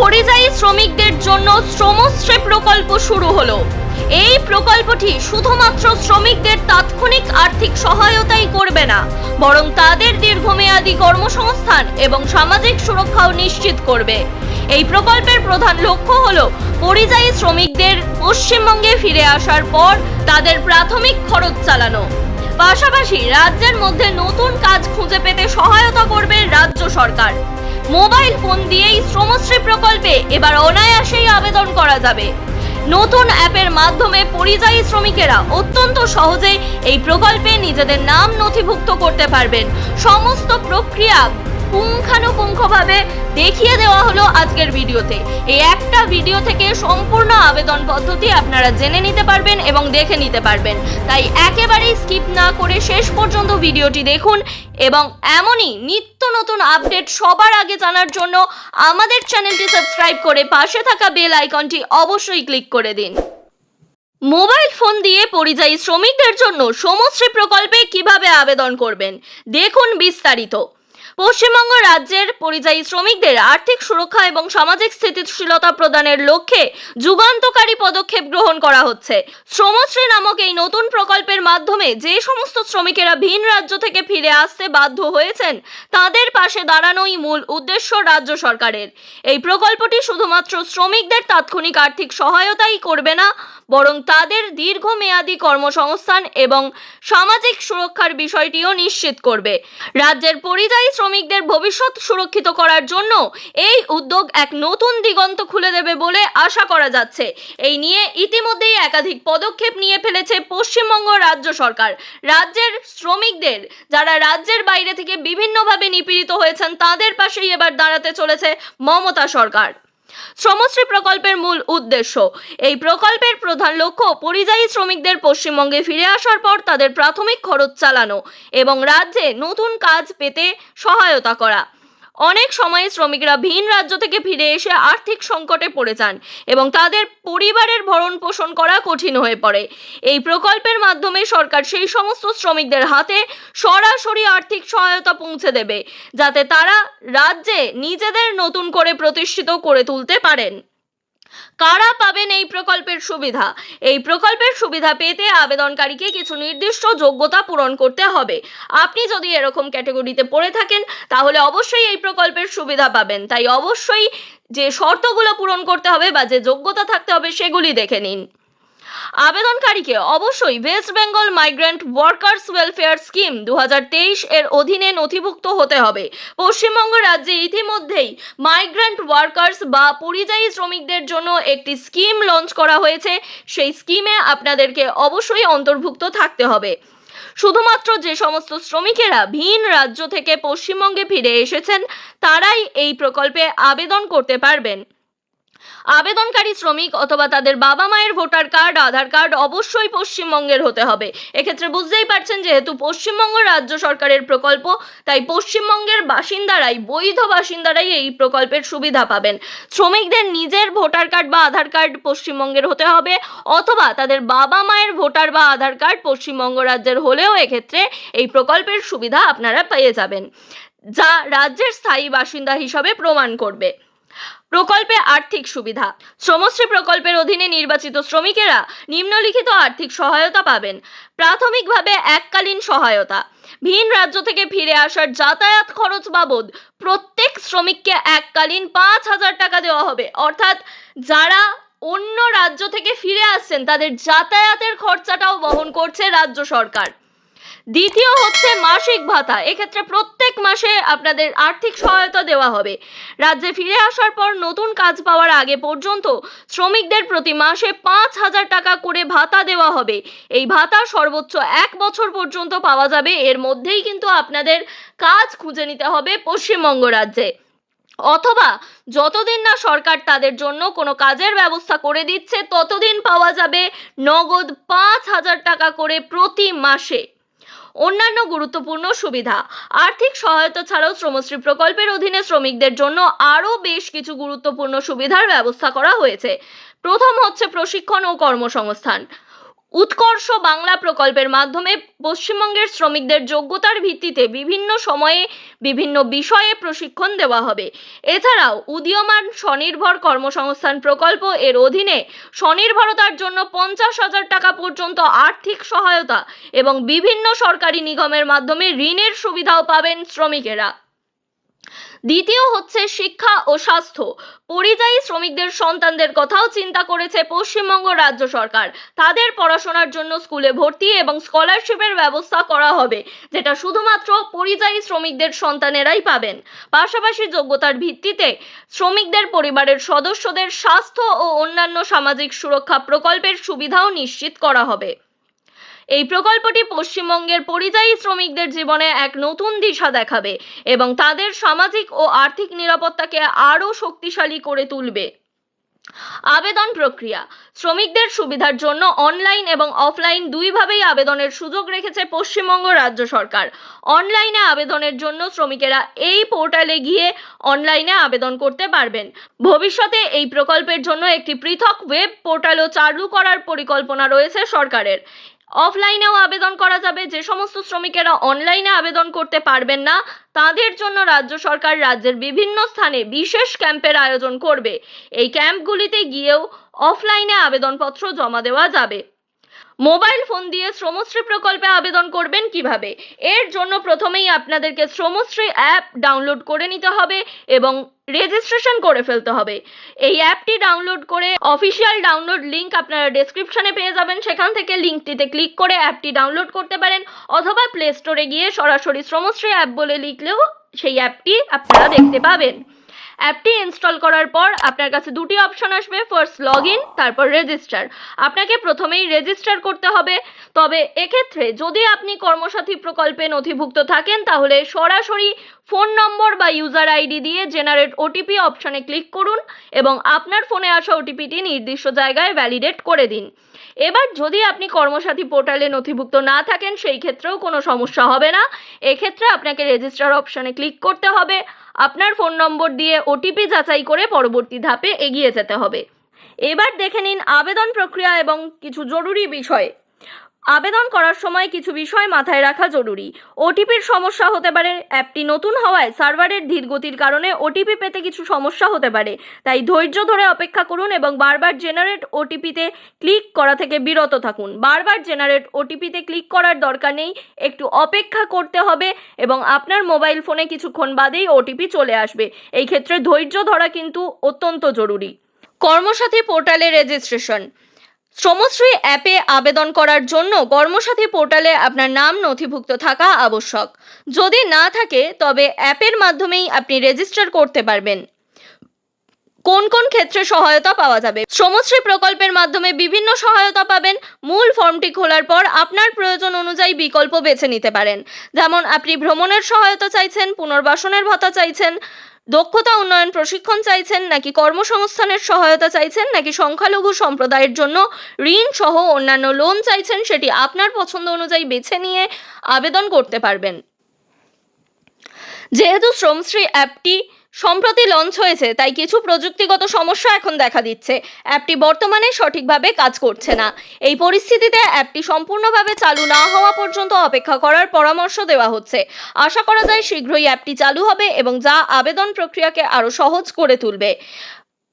পরিযায়ী শ্রমিকদের জন্য শ্রমশ্রী প্রকল্প শুরু হলো। এই প্রকল্পটি শুধুমাত্র শ্রমিকদের তাৎক্ষণিক আর্থিক সহায়তাই করবে না, বরং তাদের দীর্ঘমেয়াদী কর্মসংস্থান এবং সামাজিক সুরক্ষাও নিশ্চিত করবে। এই প্রকল্পের প্রধান লক্ষ্য হল পরিযায়ী শ্রমিকদের পশ্চিমবঙ্গে ফিরে আসার পর তাদের প্রাথমিক খরচ চালানো। পাশাপাশি রাজ্যের মধ্যে নতুন কাজ খুঁজে পেতে সহায়তা করবে রাজ্য সরকার। মোবাইল ফোন দিয়েই শ্রমশ্রী প্রকল্পে এবার অনায়াসেই আবেদন করা যাবে। নতুন অ্যাপের মাধ্যমে পরিযায়ী শ্রমিকেরা অত্যন্ত সহজে এই প্রকল্পে নিজেদের নাম নথিভুক্ত করতে পারবেন। সমস্ত প্রক্রিয়া পুঙ্খানুপুঙ্খভাবে দেখিয়ে দেওয়া হলো আজকের ভিডিওতে। এই একটা ভিডিও থেকে সম্পূর্ণ আবেদন পদ্ধতি আপনারা জেনে নিতে পারবেন এবং দেখে নিতে পারবেন। তাই একেবারেই স্কিপ না করে শেষ পর্যন্ত ভিডিওটি দেখুন এবং এমনই নিত্য নতুন আপডেট সবার আগে জানার জন্য আমাদের চ্যানেলটি সাবস্ক্রাইব করে পাশে থাকা বেল আইকনটি অবশ্যই ক্লিক করে দিন। মোবাইল ফোন দিয়ে পরিযায়ী শ্রমিকদের জন্য সমশ্রী প্রকল্পে কীভাবে আবেদন করবেন? দেখুন বিস্তারিত। পশ্চিমবঙ্গ রাজ্যের পরিযায়ী শ্রমিকদের আর্থিক সুরক্ষা এবং সামাজিক স্থিতিশীলতা প্রদানের লক্ষ্যে যুগান্তকারী পদক্ষেপ গ্রহণ করা হচ্ছে। শ্রমশ্রী নামক এই নতুন প্রকল্পের মাধ্যমে যে সমস্ত শ্রমিকেরা ভিন রাজ্য থেকে ফিরে আসতে বাধ্য হয়েছেন, তাদের পাশে দাঁড়ানোই মূল উদ্দেশ্য রাজ্য সরকারের। এই প্রকল্পটি শুধুমাত্র শ্রমিকদের তাৎক্ষণিক আর্থিক সহায়তাই করবে না, বরং তাদের দীর্ঘমেয়াদী কর্মসংস্থান এবং সামাজিক সুরক্ষার বিষয়টিও নিশ্চিত করবে। রাজ্যের পরিযায়ী শ্রমিকদের ভবিষ্যৎ সুরক্ষিত করার জন্য এই উদ্যোগ এক নতুন দিগন্ত খুলে দেবে বলে আশা করা যাচ্ছে। এই নিয়ে ইতিমধ্যেই একাধিক পদক্ষেপ নিয়ে ফেলেছে পশ্চিমবঙ্গ রাজ্য সরকার। রাজ্যের শ্রমিকদের, যারা রাজ্যের বাইরে থেকে বিভিন্নভাবে নিপীড়িত হয়েছেন, তাদের পাশেই এবার দাঁড়াতে চলেছে মমতা সরকার। শ্রমশ্রী প্রকল্পের মূল উদ্দেশ্য। এই প্রকল্পের প্রধান লক্ষ্য পরিযায়ী শ্রমিকদের পশ্চিমবঙ্গে ফিরে আসার পর তাদের প্রাথমিক খরচ চালানো এবং রাজ্যে নতুন কাজ পেতে সহায়তা করা। অনেক সময়ে শ্রমিকরা ভিন রাজ্য থেকে ফিরে এসে আর্থিক সংকটে পড়ে যান এবং তাদের পরিবারের ভরণ পোষণ করা কঠিন হয়ে পড়ে। এই প্রকল্পের মাধ্যমে সরকার সেই সমস্ত শ্রমিকদের হাতে সরাসরি আর্থিক সহায়তা পৌঁছে দেবে, যাতে তারা রাজ্যে নিজেদের নতুন করে প্রতিষ্ঠিত করে তুলতে পারেন। কারা পাবেন এই প্রকল্পের সুবিধা? এই প্রকল্পের সুবিধা পেতে আবেদনকারীকে কিছু নির্দিষ্ট যোগ্যতা পূরণ করতে হবে। আপনি যদি এরকম ক্যাটাগরিতে পড়ে থাকেন, তাহলে অবশ্যই এই প্রকল্পের সুবিধা পাবেন। তাই অবশ্যই যে শর্তগুলো পূরণ করতে হবে বা যে যোগ্যতা থাকতে হবে, সেগুলি দেখে নিন। আবেদনকারীকে অবশ্যই West Bengal migrant workers welfare scheme দু হাজার তেইশ এর অধীনে নথিভুক্ত হতে হবে। পশ্চিমবঙ্গ রাজ্যে ইতিমধ্যেই মাইগ্রেন্ট ওয়ার্কার্স বা পরিযায়ী শ্রমিকদের জন্য একটি স্কিম লঞ্চ করা হয়েছে। সেই স্কিমে আপনাদেরকে অবশ্যই অন্তর্ভুক্ত থাকতে হবে। শুধুমাত্র যে সমস্ত শ্রমিকেরা ভিন রাজ্য থেকে পশ্চিমবঙ্গে ফিরে এসেছেন, তারাই এই প্রকল্পে আবেদন করতে পারবেন। আবেদনকারী শ্রমিক অথবা তাদের বাবা মায়ের ভোটার কার্ড, আধার কার্ড অবশ্যই পশ্চিমবঙ্গের হতে হবে। এক্ষেত্রে বুঝতেই পারছেন যেহেতু পশ্চিমবঙ্গ রাজ্য সরকারের প্রকল্প, তাই পশ্চিমবঙ্গের বাসিন্দারাই, বৈধ বাসিন্দারাই এই প্রকল্পের সুবিধা পাবেন। শ্রমিকদের নিজের ভোটার কার্ড বা আধার কার্ড পশ্চিমবঙ্গের হতে হবে অথবা তাদের বাবা মায়ের ভোটার বা আধার কার্ড পশ্চিমবঙ্গ রাজ্যের হলেও এক্ষেত্রে এই প্রকল্পের সুবিধা আপনারা পেয়ে যাবেন। যা রাজ্যের স্থায়ী বাসিন্দা হিসাবে প্রমাণ করবে। প্রকল্পে আর্থিক সুবিধা। শ্রমশ্রী প্রকল্পের অধীনে নির্বাচিত শ্রমিকেরা নিম্নলিখিত আর্থিক সহায়তা পাবেন। প্রাথমিকভাবে এককালীন সহায়তা। ভিন রাজ্য থেকে ফিরে আসার যাতায়াত খরচ বাবদ প্রত্যেক শ্রমিককে এককালীন পাঁচ হাজার টাকা দেওয়া হবে। অর্থাৎ যারা অন্য রাজ্য থেকে ফিরে আসছেন, তাদের যাতায়াতের খরচাটাও বহন করছে রাজ্য সরকার। দ্বিতীয় হচ্ছে মাসিক ভাতা। এক্ষেত্রে প্রত্যেক মাসে আপনাদের আর্থিক সহায়তা দেওয়া হবে। রাজ্যে ফিরে আসার পর নতুন কাজ পাওয়ার আগে পর্যন্ত শ্রমিকদের প্রতি মাসে পাঁচ হাজার টাকা করে ভাতা দেওয়া হবে। এই ভাতা সর্বোচ্চ এক বছর পর্যন্ত পাওয়া যাবে। এর মধ্যেই কিন্তু আপনাদের কাজ খুঁজে নিতে হবে পশ্চিমবঙ্গ রাজ্যে। অথবা যতদিন না সরকার তাদের জন্য কোনো কাজের ব্যবস্থা করে দিচ্ছে, ততদিন পাওয়া যাবে নগদ পাঁচ হাজার টাকা করে প্রতি মাসে। অন্যান্য গুরুত্বপূর্ণ সুবিধা। আর্থিক সহায়তা ছাড়াও শ্রমশ্রী প্রকল্পের অধীনে শ্রমিকদের জন্য আরও বেশ কিছু গুরুত্বপূর্ণ সুবিধার ব্যবস্থা করা হয়েছে। প্রথম হচ্ছে প্রশিক্ষণ ও কর্মসংস্থান। উৎকর্ষ বাংলা প্রকল্পের মাধ্যমে পশ্চিমবঙ্গের শ্রমিকদের যোগ্যতার ভিত্তিতে বিভিন্ন সময়ে বিভিন্ন বিষয়ে প্রশিক্ষণ দেওয়া হবে। এছাড়াও উদীয়মান স্বনির্ভর কর্মসংস্থান প্রকল্প এর অধীনে স্বনির্ভরতার জন্য পঞ্চাশ হাজার টাকা পর্যন্ত আর্থিক সহায়তা এবং বিভিন্ন সরকারি নিগমের মাধ্যমে ঋণের সুবিধাও পাবেন শ্রমিকেরা। দ্বিতীয় হচ্ছে শিক্ষা ও স্বাস্থ্য। পরিযায়ী শ্রমিকদের সন্তানদের কথাও চিন্তা করেছে পশ্চিমবঙ্গ রাজ্য সরকার। তাদের পড়াশোনার জন্য স্কুলে ভর্তি এবং স্কলারশিপের ব্যবস্থা করা হবে, যেটা শুধুমাত্র পরিযায়ী শ্রমিকদের সন্তানেরাই পাবেন। পাশাপাশি যোগ্যতার ভিত্তিতে শ্রমিকদের পরিবারের সদস্যদের স্বাস্থ্য ও অন্যান্য সামাজিক সুরক্ষা প্রকল্পের সুবিধাও নিশ্চিত করা হবে। এই প্রকল্পটি পশ্চিমবঙ্গের পরিযায়ী শ্রমিকদের জীবনে এক নতুন দিশা দেখাবে এবং তাদের সামাজিক ও আর্থিক নিরাপত্তাকে আরও শক্তিশালী করে তুলবে। আবেদন প্রক্রিয়া। শ্রমিকদের সুবিধার জন্য অনলাইন এবং অফলাইন দুইভাবেই আবেদনের সুযোগ রেখেছে পশ্চিমবঙ্গ রাজ্য সরকার। অনলাইনে আবেদনের জন্য শ্রমিকেরা এই পোর্টালে গিয়ে অনলাইনে আবেদন করতে পারবেন। ভবিষ্যতে এই প্রকল্পের জন্য একটি পৃথক ওয়েব পোর্টালও চালু করার পরিকল্পনা রয়েছে সরকারের। অফলাইনেও আবেদন করা যাবে। যে সমস্ত শ্রমিকেরা অনলাইনে আবেদন করতে পারবেন না, তাদের জন্য রাজ্য সরকার রাজ্যের বিভিন্ন স্থানে বিশেষ ক্যাম্পের আয়োজন করবে। এই ক্যাম্পগুলিতে গিয়েও অফলাইনে আবেদনপত্র জমা দেওয়া যাবে। মোবাইল ফোন দিয়ে শ্রমশ্রী প্রকল্পে আবেদন করবেন কীভাবে? এর জন্য প্রথমেই আপনাদেরকে শ্রমশ্রী অ্যাপ ডাউনলোড করে নিতে হবে এবং রেজিস্ট্রেশন করে ফেলতে হবে। এই অ্যাপটি ডাউনলোড করে অফিসিয়াল ডাউনলোড লিংক আপনারা ডেসক্রিপশনে পেয়ে যাবেন। সেখান থেকে লিঙ্কটিতে ক্লিক করে অ্যাপটি ডাউনলোড করতে পারেন অথবা প্লে স্টোরে গিয়ে সরাসরি শ্রমশ্রী অ্যাপ বলে লিখলেও সেই অ্যাপটি আপনারা দেখতে পাবেন। অ্যাপটি ইনস্টল করার পর আপনার কাছে দুটি অপশন আসবে ফার্স্ট লগ ইন তারপর রেজিস্টার আপনাকে প্রথমেই রেজিস্টার করতে হবে। তবে এক্ষেত্রে যদি আপনি কর্মসাথী প্রকল্পে নথিভুক্ত থাকেন, তাহলে সরাসরি ফোন নম্বর বা ইউজার আইডি দিয়ে জেনারেট ওটিপি অপশনে ক্লিক করুন এবং আপনার ফোনে আসা ওটিপিটি নির্দিষ্ট জায়গায় ভ্যালিডেট করে দিন। এবার যদি আপনি কর্মসাথী পোর্টালে নথিভুক্ত না থাকেন, সেই ক্ষেত্রেও কোনো সমস্যা হবে না। এক্ষেত্রে আপনাকে রেজিস্টার অপশনে ক্লিক করতে হবে। আপনার ফোন নম্বর দিয়ে ওটিপি যাচাই করে পরবর্তী ধাপে এগিয়ে যেতে হবে। এবার দেখে নিন আবেদন প্রক্রিয়া এবং কিছু জরুরি বিষয়। আবেদন করার সময় কিছু বিষয় মাথায় রাখা জরুরি। ওটিপির সমস্যা হতে পারে, অ্যাপটি নতুন হওয়ায় সার্ভারের ধীর গতির কারণে ওটিপি পেতে কিছু সমস্যা হতে পারে। তাই ধৈর্য ধরে অপেক্ষা করুন এবং বারবার জেনারেট ওটিপিতে ক্লিক করা থেকে বিরত থাকুন। বারবার জেনারেট ওটিপিতে ক্লিক করার দরকার নেই, একটু অপেক্ষা করতে হবে এবং আপনার মোবাইল ফোনে কিছুক্ষণ বাদেই ওটিপি চলে আসবে। এই ক্ষেত্রে ধৈর্য ধরা কিন্তু অত্যন্ত জরুরি। কর্মসাথী পোর্টালে রেজিস্ট্রেশন। শ্রমশ্রী অ্যাপে আবেদন করার জন্য কর্মসাথী পোর্টালে আপনার নাম নথিভুক্ত থাকা আবশ্যক। যদি না থাকে, তবে অ্যাপের মাধ্যমেই আপনি রেজিস্টার করতে পারবেন। কোন কোন ক্ষেত্রে সহায়তা পাওয়া যাবে? শ্রমশ্রী প্রকল্পের মাধ্যমে বিভিন্ন সহায়তা পাবেন। মূল ফর্মটি খোলার পর আপনার প্রয়োজন অনুযায়ী বিকল্প বেছে নিতে পারেন। যেমন, আপনি ভ্রমণের সহায়তা চাইছেন, পুনর্বাসনের ভাতা চাইছেন দক্ষতা উন্নয়ন প্রশিক্ষণ চাইছেন নাকি কর্মসংস্থানের সহায়তা চাইছেন নাকি সংখ্যালঘু সম্প্রদায়ের জন্য ঋণ সহ অন্যান্য লোন চাইছেন সেটি আপনার পছন্দ অনুযায়ী বেছে নিয়ে আবেদন করতে পারবেন। যেহেতু শ্রমশ্রী অ্যাপটি সম্প্রতি লঞ্চ হয়েছে, তাই কিছু প্রযুক্তিগত সমস্যা এখন দেখা দিচ্ছে। অ্যাপটি বর্তমানে সঠিকভাবে কাজ করছে না। এই পরিস্থিতিতে অ্যাপটি সম্পূর্ণভাবে চালু না হওয়া পর্যন্ত অপেক্ষা করার পরামর্শ দেওয়া হচ্ছে। আশা করা যায় শীঘ্রই অ্যাপটি চালু হবে এবং যা আবেদন প্রক্রিয়াকে আরও সহজ করে তুলবে।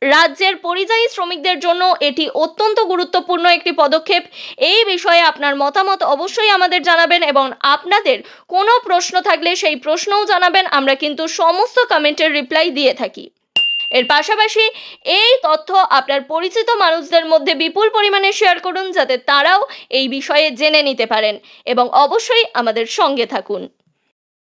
রাজ্যের পরিযায়ী শ্রমিকদের জন্য এটি অত্যন্ত গুরুত্বপূর্ণ একটি পদক্ষেপ। এই বিষয়ে আপনার মতামত অবশ্যই আমাদের জানাবেন এবং আপনাদের কোনো প্রশ্ন থাকলে সেই প্রশ্নও জানাবেন। আমরা কিন্তু সমস্ত কমেন্টের রিপ্লাই দিয়ে থাকি। এর পাশাপাশি এই তথ্য আপনার পরিচিত মানুষদের মধ্যে বিপুল পরিমাণে শেয়ার করুন যাতে তারাও এই বিষয়ে জেনে নিতে পারেন এবং অবশ্যই আমাদের সঙ্গে থাকুন।